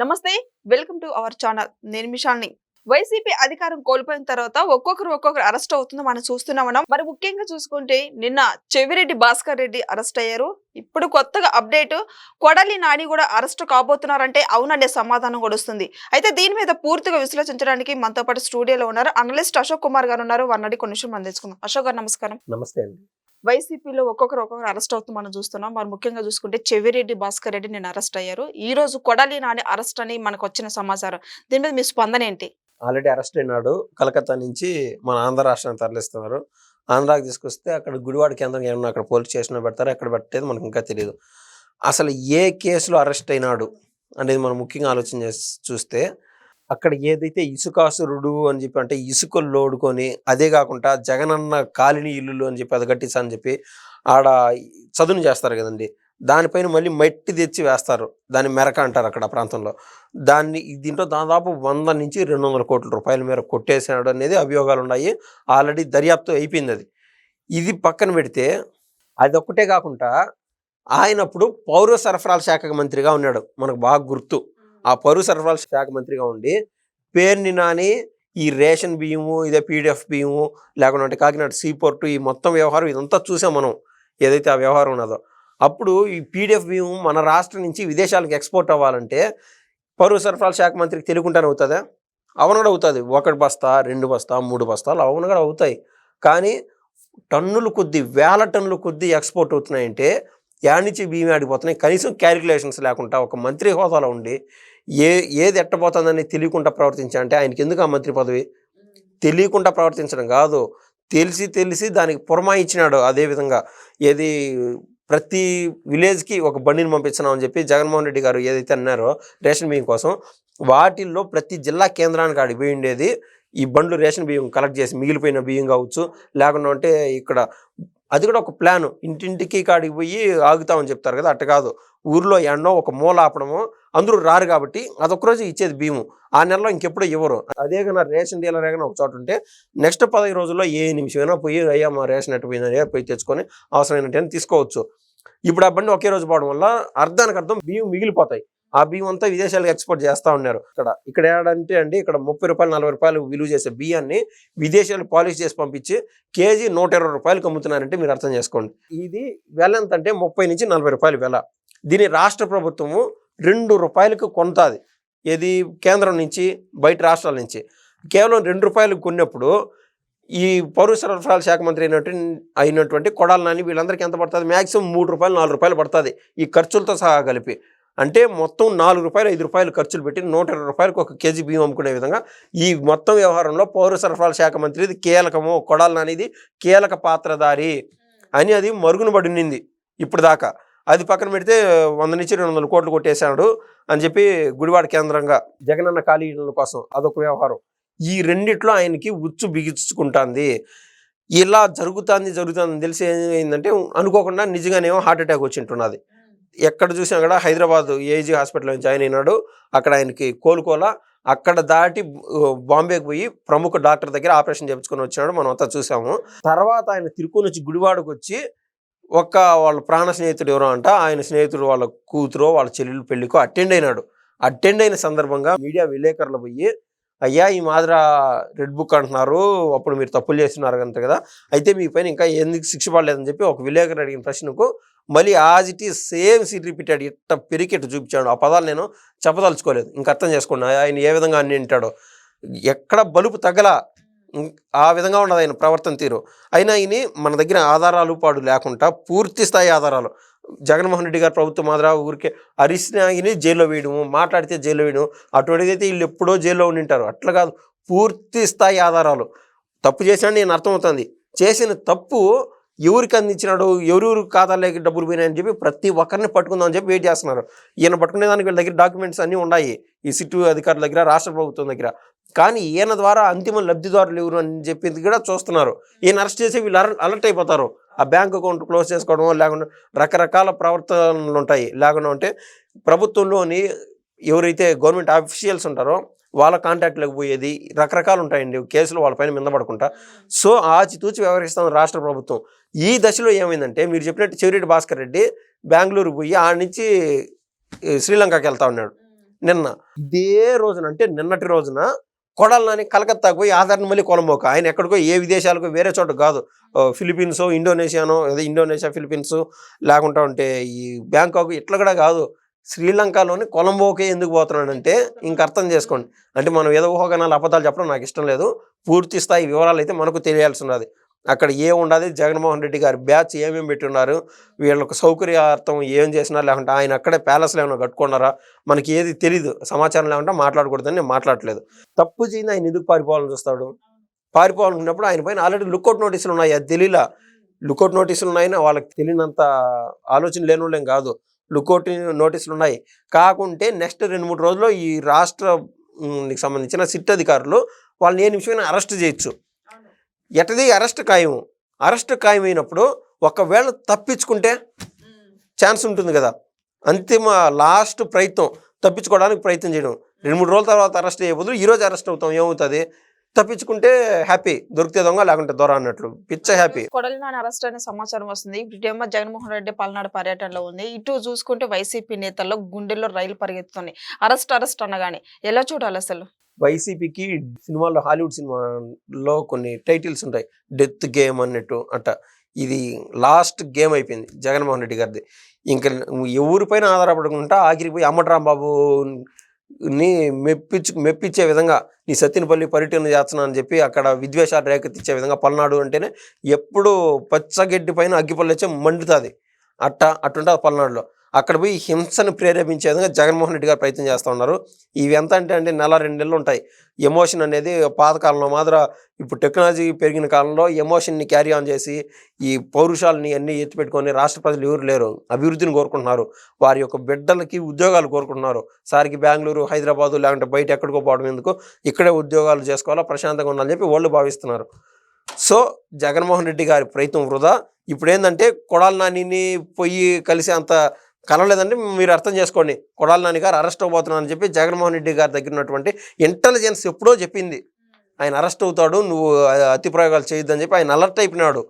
నమస్తే welcome to our channel. నేను మిషాల్ని. YCP అధికారం కోల్పోయిన తర్వాత ఒక్కొక్కరు ఒక్కొక్కరు అరెస్ట్ అవుతుందో మనం చూస్తున్నాం మనం మరి ముఖ్యంగా చూసుకుంటే నిన్న చెవిరెడ్డి భాస్కర్ రెడ్డి అరెస్ట్ అయ్యారు. ఇప్పుడు కొత్తగా అప్డేట్ కొడలి నాని కూడా అరెస్ట్ కాబోతున్నారంటే అవుననే సమాధానం కూడా వస్తుంది. అయితే దీని మీద పూర్తిగా విశ్లేషించడానికి మనతో పాటు స్టూడియోలో ఉన్నారు. అనలిస్ట్ అశోక్ కుమార్ గారు ఉన్నారు. వారిని కొన్ని నిమిషం అందించుకుందాం అశోక్ గారు నమస్కారం. నమస్తే అండి. వైసీపీలో ఒక్కొక్కరు ఒక్కొక్కరు అరెస్ట్ అవుతూ మనం చూస్తున్నాం. మరి ముఖ్యంగా చూసుకుంటే చెవిరెడ్డి భాస్కర్ రెడ్డి నేను అరెస్ట్ అయ్యారు. ఈ రోజు కొడాలి నాని అరెస్ట్ అని మనకు వచ్చిన సమాచారం. దీని మీద మీ స్పందన ఏంటి? ఆల్రెడీ అరెస్ట్ అయినాడు. కలకత్తా నుంచి మన ఆంధ్ర రాష్ట్రాన్ని తరలిస్తున్నారు. ఆంధ్రాకి తీసుకొస్తే అక్కడ గుడివాడ కేంద్రం ఏమన్నా అక్కడ పోలీస్ స్టేషన్లో పెడతారో ఎక్కడ పెట్టేది మనకు ఇంకా తెలియదు అసలు ఏ కేసులో అరెస్ట్ అయినాడు అనేది మనం ముఖ్యంగా ఆలోచన చేసి చూస్తే అక్కడ ఏదైతే ఇసుకాసురుడు అని చెప్పి అంటే ఇసుకలు లోడుకొని అదే కాకుండా జగనన్న కాలిని ఇల్లులు అని చెప్పి అది అని చెప్పి ఆడ చదును చేస్తారు కదండి. దానిపైన మళ్ళీ మట్టి తెచ్చి వేస్తారు. దాన్ని మెరక అంటారు అక్కడ ఆ ప్రాంతంలో. దాన్ని దీంట్లో దాదాపు వంద నుంచి రెండు వందల కోట్ల రూపాయల మేర కొట్టేసాడు అనేది అభియోగాలు ఉన్నాయి ఆల్రెడీ దర్యాప్తు అయిపోయింది అది. ఇది పక్కన పెడితే అది ఒక్కటే కాకుండా ఆయన అప్పుడు పౌర సరఫరాల శాఖ మంత్రిగా ఉన్నాడు. మనకు బాగా గుర్తు. ఆ పౌర సరఫరాల శాఖ మంత్రిగా ఉండి పేరుని నాని ఈ రేషన్ బియ్యము ఇదే పీడిఎఫ్ బియ్యము లేకుంటే కాకినాడ సీపోర్టు ఈ మొత్తం వ్యవహారం ఇదంతా చూసాం మనం ఏదైతే ఆ వ్యవహారం ఉన్నదో. అప్పుడు ఈ పీడిఎఫ్ బియ్యం మన రాష్ట్రం నుంచి విదేశాలకు ఎక్స్పోర్ట్ అవ్వాలంటే పౌర సరఫరాల శాఖ మంత్రికి తెలియకుండానే అవుతుందా? అవును కూడా అవుతుంది. ఒకటి బస్తా రెండు బస్తా మూడు బస్తాలు అవును కూడా అవుతాయి. కానీ టన్నులు కొద్ది వేల టన్నులు కొద్ది ఎక్స్పోర్ట్ అవుతున్నాయంటే యాడ్ నుంచి బియ్యం ఆడిపోతున్నాయి కనీసం క్యాలిక్యులేషన్స్ లేకుండా ఒక మంత్రి హోదాలో ఉండి ఏ ఏది ఎట్టబోతుందని తెలియకుండా ప్రవర్తించాలంటే ఆయనకి ఎందుకు ఆ మంత్రి పదవి? తెలియకుండా ప్రవర్తించడం కాదు. తెలిసి తెలిసి దానికి పురమాయించినాడు అదేవిధంగా ఏది ప్రతి విలేజ్కి ఒక బండిని పంపించినాం అని చెప్పి జగన్మోహన్ రెడ్డి గారు ఏదైతే అన్నారో రేషన్ బియ్యం కోసం వాటిల్లో ప్రతి జిల్లా కేంద్రానికి ఆడి పోయి ఉండేది. ఈ బండ్లు రేషన్ బియ్యం కలెక్ట్ చేసి మిగిలిపోయిన బియ్యం కావచ్చు లేకుండా అంటే ఇక్కడ అది కూడా ఒక ప్లాను. ఇంటింటికి కాడికి పోయి ఆగుతామని చెప్తారు కదా అట్ట కాదు. ఊర్లో ఎండో ఒక మూల ఆపడము. అందరూ రారు కాబట్టి అదొకరోజు ఇచ్చేది బియ్యము ఆ నెలలో ఇంకెప్పుడు ఇవ్వరు. అదే కన్నా రేషన్ డీలర్ ఏమైనా ఒక చోట ఉంటే నెక్స్ట్ పదహైదు రోజుల్లో ఏ నిమిషమైనా పోయి అయ్యా మా రేషన్ అట్టుపోయిందని పోయి తెచ్చుకొని అవసరమైనట్టు తీసుకోవచ్చు. ఇప్పుడు ఆ బండి ఒకే రోజు పోవడం వల్ల అర్థానికి అర్థం బియ్యం మిగిలిపోతాయి. ఆ బియ్యం అంతా విదేశాలకు ఎక్స్పోర్ట్ చేస్తూ ఉన్నారు. ఇక్కడ ఇక్కడ ఏడంటే అండి ఇక్కడ ముప్పై రూపాయలు నలభై రూపాయలు విలువ చేసే బియ్యాన్ని విదేశాలు పాలిష్ చేసి పంపించి కేజీ నూట ఇరవై రూపాయలకు అమ్ముతున్నారంటే మీరు అర్థం చేసుకోండి. ఇది వెల ఎంత అంటే ముప్పై నుంచి నలభై రూపాయలు వెల. దీని రాష్ట్ర ప్రభుత్వము రెండు రూపాయలకు కొంతది. ఏది కేంద్రం నుంచి బయట రాష్ట్రాల నుంచి. కేవలం రెండు రూపాయలకు కొన్నప్పుడు ఈ పౌర సరఫరాల శాఖ మంత్రి అయినటువంటి అయినటువంటి కొడాలని వీళ్ళందరికీ ఎంత పడుతుంది? మ్యాక్సిమం మూడు రూపాయలు నాలుగు రూపాయలు పడుతుంది. ఈ ఖర్చులతో సహా కలిపి. అంటే మొత్తం నాలుగు రూపాయలు ఐదు రూపాయలు ఖర్చులు పెట్టి నూట ఇరవై రూపాయలకు ఒక కేజీ బియ్యం అమ్ముకునే విధంగా ఈ మొత్తం వ్యవహారంలో పౌర సరఫరాల శాఖ మంత్రిది కీలకము కొడాల నానిది కీలక పాత్రధారి అని అది మరుగున పడినింది ఇప్పుడు దాకా. అది పక్కన పెడితే వంద నుంచి రెండు వందల కోట్లు కొట్టేశాడు అని చెప్పి గుడివాడ కేంద్రంగా జగనన్న ఖాళీల కోసం అదొక వ్యవహారం. ఈ రెండిట్లో ఆయనకి ఉచ్చు బిగించుకుంటుంది. ఇలా జరుగుతుంది జరుగుతుంది తెలిసి ఏమైందంటే అనుకోకుండా నిజంగానేమో హార్ట్ అటాక్ వచ్చింటున్నది. ఎక్కడ చూసినా కూడా హైదరాబాద్ ఏజీ హాస్పిటల్లో జాయిన్ అయినాడు. అక్కడ ఆయనకి కోలుకోలా. అక్కడ దాటి బాంబేకి పోయి ప్రముఖ డాక్టర్ దగ్గర ఆపరేషన్ చేయించుకొని వచ్చినాడు. మనం అంతా చూసాము. తర్వాత ఆయన తిరుకొని వచ్చి గుడివాడకు వచ్చి ఒక్క వాళ్ళ ప్రాణ స్నేహితుడు ఎవరో అంట ఆయన స్నేహితుడు వాళ్ళ కూతురు వాళ్ళ చెల్లెలు పెళ్ళికో అటెండ్ అయినాడు. అటెండ్ అయిన సందర్భంగా మీడియా విలేకరులు పోయి అయ్యా ఈ మాదిర రెడ్ బుక్ అంటున్నారు. అప్పుడు మీరు తప్పులు చేస్తున్నారు అంట కదా. అయితే మీ పైన ఇంకా ఎందుకు శిక్ష పడలేదని చెప్పి ఒక విలేకరు అడిగిన ప్రశ్నకు మళ్ళీ as it is same seat repeated ఇట్ట పెరికెట్టు చూపించాడు. ఆ పదాలు నేను చెప్పదలుచుకోలేదు. ఇంకా అర్థం చేసుకోండి. ఆయన ఏ విధంగా అన్ని వింటాడో. ఎక్కడ బలుపు తగల ఆ విధంగా ఉండదు ఆయన ప్రవర్తన తీరు. అయినా ఈయన మన దగ్గర ఆధారాలు పాడు లేకుండా పూర్తి స్థాయి ఆధారాలు. జగన్మోహన్ రెడ్డి గారు ప్రభుత్వం మాదిరా ఊరికే అరిసినాగిని జైల్లో వేయడము మాట్లాడితే జైల్లో వేయడం అటువంటిదైతే వీళ్ళు ఎప్పుడో జైల్లో ఉండింటారు అట్లా కాదు. పూర్తి స్థాయి ఆధారాలు. తప్పు చేసినా నేను అర్థమవుతుంది. చేసిన తప్పు ఎవరికి అందించినాడు ఎవరెవరు ఖాతాలోకి డబ్బులు పోయినాయని చెప్పి ప్రతి ఒక్కరిని పట్టుకుందామని చెప్పి వెయిట్ చేస్తున్నారు. ఈయన పట్టుకునే దానికి వీళ్ళ దగ్గర డాక్యుమెంట్స్ అన్నీ ఉన్నాయి. ఈ సిట్టు అధికారుల దగ్గర రాష్ట్ర ప్రభుత్వం దగ్గర. కానీ ఈయన ద్వారా అంతిమ లబ్ధిదారులు ఎవరు అని చెప్పింది కూడా చూస్తున్నారు. ఈయన అరెస్ట్ చేసి వీళ్ళు అలర్ట్ అయిపోతారు. ఆ బ్యాంక్ అకౌంట్ క్లోజ్ చేసుకోవడం లేకుండా రకరకాల ప్రవర్తనలు ఉంటాయి. లేకుండా ఉంటే ప్రభుత్వంలోని ఎవరైతే గవర్నమెంట్ ఆఫీషియల్స్ ఉంటారో వాళ్ళ కాంటాక్ట్లోకి పోయేది రకరకాలు ఉంటాయండి. కేసులు వాళ్ళపైన మిందపడకుండా సో ఆచితూచి వ్యవహరిస్తాం రాష్ట్ర ప్రభుత్వం. ఈ దశలో ఏమైందంటే మీరు చెప్పినట్టు చెవిరెడ్డి భాస్కర్ రెడ్డి బెంగళూరు పోయి ఆడ నుంచి శ్రీలంకకి వెళ్తా ఉన్నాడు. నిన్న. ఇదే రోజున అంటే నిన్నటి రోజున కొడాలని కలకత్తాకు పోయి ఆధార్ని మళ్ళీ కొలంబోక ఆయన ఎక్కడికో ఏ విదేశాలకు వేరే చోట కాదు. ఫిలిపీన్స్ ఇండోనేషియానో అదే ఇండోనేషియా ఫిలిపీన్స్ లేకుంటా ఉంటే ఈ బ్యాంకాక్ ఇట్లా కూడా కాదు. శ్రీలంకలోని కొలంబోకే ఎందుకు పోతున్నాడంటే ఇంక అర్థం చేసుకోండి. అంటే మనం ఏదో ఊహగానాలు అబద్ధాలు చెప్పడం నాకు ఇష్టం లేదు. పూర్తి స్థాయి వివరాలు అయితే మనకు తెలియాల్సి ఉన్నది అక్కడ ఏం ఉండదు జగన్మోహన్ రెడ్డి గారి బ్యాచ్ ఏమేమి పెట్టున్నారు? వీళ్ళకు సౌకర్యార్థం ఏం చేసినారు? లేకుంటే ఆయన అక్కడే ప్యాలెస్లో ఏమైనా కట్టుకున్నారా? మనకి ఏది తెలియదు సమాచారం లేకుంటే మాట్లాడకూడదని నేను మాట్లాడలేదు తప్పు చేయింది ఆయన ఎందుకు పారిపోవాలని చూస్తాడు? పారిపోవాలనుకున్నప్పుడు ఆయన పైన ఆల్రెడీ లుక్అవుట్ నోటీసులు ఉన్నాయి. అది తెలియలా లుక్అవుట్ నోటీసులు ఉన్నాయని వాళ్ళకి తెలియనంత ఆలోచన లేని వాళ్ళేం కాదు. లుక్అవుట్ నోటీసులు ఉన్నాయి కాకుంటే నెక్స్ట్ రెండు మూడు రోజుల్లో ఈ రాష్ట్ర సంబంధించిన సిట్ అధికారులు వాళ్ళని ఏ నిమిషమైనా అరెస్ట్ చేయొచ్చు. ఎటది అరెస్ట్ ఖాయం అరెస్ట్ ఖాయం అయినప్పుడు ఒకవేళ తప్పించుకుంటే ఛాన్స్ ఉంటుంది కదా. అంతిమ లాస్ట్ ప్రయత్నం తప్పించుకోవడానికి ప్రయత్నం చేయడం. రెండు మూడు రోజుల తర్వాత అరెస్ట్ అయ్యే బదులు ఈ రోజు అరెస్ట్ అవుతాం. ఏమవుతుంది? తప్పించుకుంటే హ్యాపీ దొరికితే దొంగ లేకుంటే దొర అన్నట్లు. పిచ్చ హ్యాపీ కొడలి నాని అరెస్ట్ అనే సమాచారం వస్తుంది. ఇటేమో జగన్మోహన్ రెడ్డి పల్నాడు పర్యటనలో ఉంది. ఇటు చూసుకుంటే వైసీపీ నేతల్లో గుండెల్లో రైలు పరిగెత్తుతుంది అరెస్ట్ అరెస్ట్ అనగానే ఎలా చూడాలి అసలు? వైసీపీకి సినిమాల్లో హాలీవుడ్ సినిమాలో కొన్ని టైటిల్స్ ఉంటాయి. డెత్ గేమ్ అన్నట్టు అట్ట ఇది లాస్ట్ గేమ్ అయిపోయింది జగన్మోహన్ రెడ్డి గారిది. ఇంకా ఎవరిపైన ఆధారపడకుండా ఆఖరికి పోయి అమ్మటరాంబాబు నీ మెప్పించు మెప్పించే విధంగా నీ సత్యనపల్లి పర్యటన చేస్తున్నా అని చెప్పి అక్కడ విద్వేషాలు రేకెత్తించే విధంగా పల్నాడు అంటేనే ఎప్పుడు పచ్చగడ్డి పైన అగ్గిపల్లి వచ్చే మండుతుంది. అట్ట అట్టుంటుంది పల్నాడులో. అక్కడ పోయి హింసను ప్రేరేపించే విధంగా జగన్మోహన్ రెడ్డి గారు ప్రయత్నం చేస్తూ ఉన్నారు. ఇవి ఎంత అంటే అంటే నెల రెండు నెలలు ఉంటాయి. ఎమోషన్ అనేది పాతకాలంలో మాత్రం ఇప్పుడు టెక్నాలజీ పెరిగిన కాలంలో ఎమోషన్ని క్యారీ ఆన్ చేసి ఈ పౌరుషాలని అన్ని ఎత్తిపెట్టుకొని రాష్ట్ర ప్రజలు ఎవరు లేరు. అభివృద్ధిని కోరుకుంటున్నారు. వారి యొక్క బిడ్డలకి ఉద్యోగాలు కోరుకుంటున్నారు. సారికి బెంగళూరు హైదరాబాదు లేకుంటే బయట ఎక్కడికో పోవడం ఎందుకు? ఇక్కడే ఉద్యోగాలు చేసుకోవాలా ప్రశాంతంగా ఉండాలని చెప్పి వాళ్ళు భావిస్తున్నారు. సో జగన్మోహన్ రెడ్డి గారి ప్రయత్నం వృధా. ఇప్పుడు ఏంటంటే కొడాల నానిని పోయి కలిసి అంత కలవలేదంటే మీరు అర్థం చేసుకోండి. కొడాల నాని గారు అరెస్ట్ అని చెప్పి జగన్మోహన్ రెడ్డి గారి దగ్గర ఉన్నటువంటి ఇంటెలిజెన్స్ ఎప్పుడో చెప్పింది. ఆయన అరెస్ట్ అవుతాడు నువ్వు అతి ప్రయోగాలు చేయొద్దని చెప్పి ఆయన అలర్ట్ అయిపోయినాడు.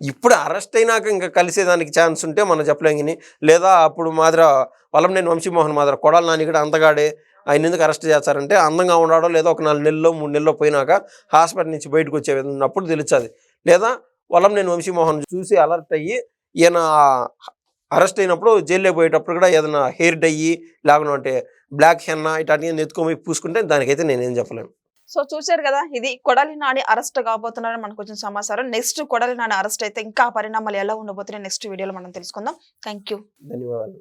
ఇప్పుడు అరెస్ట్ అయినాక ఇంకా కలిసేదానికి ఛాన్స్ ఉంటే మనం చెప్పలేం కానీ లేదా అప్పుడు మాదిర వలంనేని వంశీమోహన్ మాదిర కొడాల నాని కూడా అంతగాడే ఆయన ఎందుకు అరెస్ట్ చేస్తారంటే అందంగా ఉన్నాడో లేదో ఒక నాలుగు నెలలో మూడు నెలలో పోయినాక హాస్పిటల్ నుంచి బయటకు వచ్చే ఉన్నప్పుడు తెలుస్తుంది. లేదా వలంనేని వంశీమోహన్ చూసి అలర్ట్ అయ్యి ఈయన అరెస్ట్ అయినప్పుడు జైల్లో పోయేటప్పుడు కూడా ఏదైనా హెయిర్ డయ్యి లేకుంటే బ్లాక్ హెన్నా ఇట్లాంటివి ఎత్తుకొని పూసుకుంటే దానికైతే నేనేం చెప్పలేను. సో చూశారు కదా ఇది కొడాలి నాని అరెస్ట్ కాబోతున్నారని మనకు వచ్చిన సమాచారం. నెక్స్ట్ కొడాలి నాని అరెస్ట్ అయితే ఇంకా పరిణామాలు ఎలా ఉండబోతున్నాయి నెక్స్ట్ వీడియోలో మనం తెలుసుకుందాం. థ్యాంక్ యూ ధన్యవాదాలు.